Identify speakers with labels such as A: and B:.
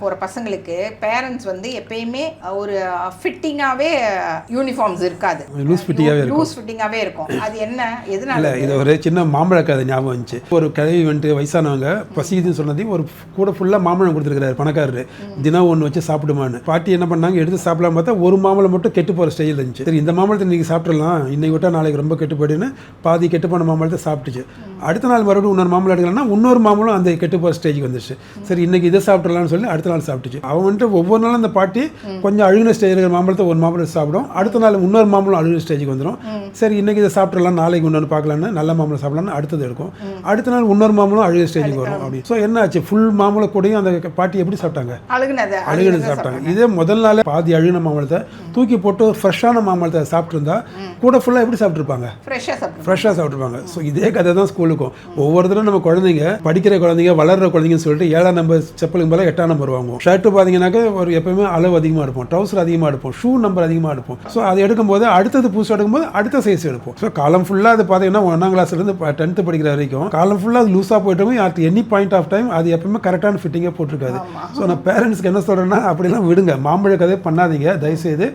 A: போகிற பசங்களுக்கு பேரண்ட்ஸ் வந்து எப்பயுமே ஒரு ஃபிட்டிங்காகவே யூனிஃபார்ம்ஸ் இருக்காது.
B: லூஸ் ஃபிட்டிங்காகவே இருக்கும்.
A: லூஸ் ஃபிட்டிங்காகவே இருக்கும். அது என்ன எதனால
B: இது? ஒரு சின்ன மாம்பழ கதை ஞாபகம் வந்துச்சு. ஒரு கிழவி வந்துட்டு வயசானவங்க பசிக்குதுன்னு சொன்னதையும் ஒரு கூட ஃபுல்லாக மாம்பழம் கொடுத்துருக்காரு பணக்காரரு. தினம் ஒன்று வச்சு சாப்பிடுமான்னு. பாட்டி என்ன பண்ணாங்க எடுத்து சாப்பிடலாம் பார்த்தா ஒரு மாம்பழம் மட்டும் கெட்டு போகிற ஸ்டைல் இருந்துச்சு. சரி இந்த மாம்பழத்தை இன்றைக்கி சாப்பிட்றலாம் இன்னைக்கு விட்டா நாளைக்கு ரொம்ப கெட்டு போயிடுன்னு பாதி கெட்டு போன மாம்பழத்தை சாப்பிட்டுச்சு. அடுத்த நாள் மறுபடியும் இன்னொரு மாம்பழம் எடுக்கலாம்னா இன்னொரு மாம்பழம் அந்த கெட்டு போகிற ஸ்டேஜுக்கு வந்துச்சு சரி இன்னைக்கு இதை சாப்பிட்றலாம்னு சொல்லி அடுத்த நாள் சாப்பிட்டுச்சு. அவன் வந்துட்டு ஒவ்வொரு நாளும் அந்த பாட்டி கொஞ்சம் அழுகின ஸ்டேஜ் இருக்கிற மாம்பழத்தை ஒரு மாம்பழம் சாப்பிடும். அடுத்த நாள் இன்னொரு மாம்பழம் அழுகின ஸ்டேஜுக்கு வந்துடும் சரி இன்னைக்கு இதை சாப்பிட்றலாம் நாளைக்கு இன்னொன்று பார்க்கலான்னு நல்ல மாம்பழம் சாப்பிடலாம்னு அடுத்தது எடுக்கும். அடுத்த நாள் இன்னொரு மாம்பழம் அழுகிற ஸ்டேஜுக்கு வரும் அப்படி ஸோ என்ன ஆச்சு? ஃபுல் மாம்பழம் கூடயும் அந்த பாட்டி எப்படி சாப்பிட்டாங்க?
A: அழுகினது
B: சாப்பிட்டாங்க. இதே முதல் நாளே பாதி அழுகின மாம்பழத்தை தூக்கி போட்டு ஒரு ஃப்ரெஷ்ஷான மாம்பழத்தை சாப்பிட்ருந்தா கூட ஃபுல்லாக எப்படி சாப்பிட்ருப்பாங்க
A: ஃப்ரெஷ்ஷாக
B: ஃப்ரெஷ்ஷாக சாப்பிட்ருப்பாங்க ஸோ இதே கதை தான் ஸ்கூலுக்கும் ஒவ்வொரு தடவை நம்ம குழந்தைங்க படிக்கிற குழந்தைங்க வளர்ற குழந்தைங்கன்னு சொல்லிட்டு ஏழாம் நம்பர் செப்பலுக்கு மேலே எட்டாம் நம்பர் வாங்குவோம். ஷர்ட்டு பார்த்தீங்கன்னாக்க ஒரு எப்பவுமே அளவு அதிகமாக எடுப்போம். ட்ரௌசர் அதிகமாக எடுப்போம். ஷூ நம்பர் அதிகமாக எடுப்போம். ஸோ அதை எடுக்கும்போது அடுத்தது புதுசு எடுக்கும்போது அடுத்த சைஸ் எடுப்போம். ஸோ காலம் ஃபுல்லாக அது பார்த்தீங்கன்னா ஒன்றாம் கிளாஸ்லேருந்து டென்த்து படிக்கிற வரைக்கும் காலம் ஃபுல்லாக அது லூஸாக போயிட்டோம் at any point of time அது எப்பவுமே கரெக்டான ஃபிட்டிங்கே போட்டிருக்காது. ஸோ நான் பேரண்ட்ஸ்க்கு என்ன சொல்கிறேன்னா அப்படிலாம் விடுங்க. மாம்பழ கதை பண்ணாதீங்க. தயவுசெய்து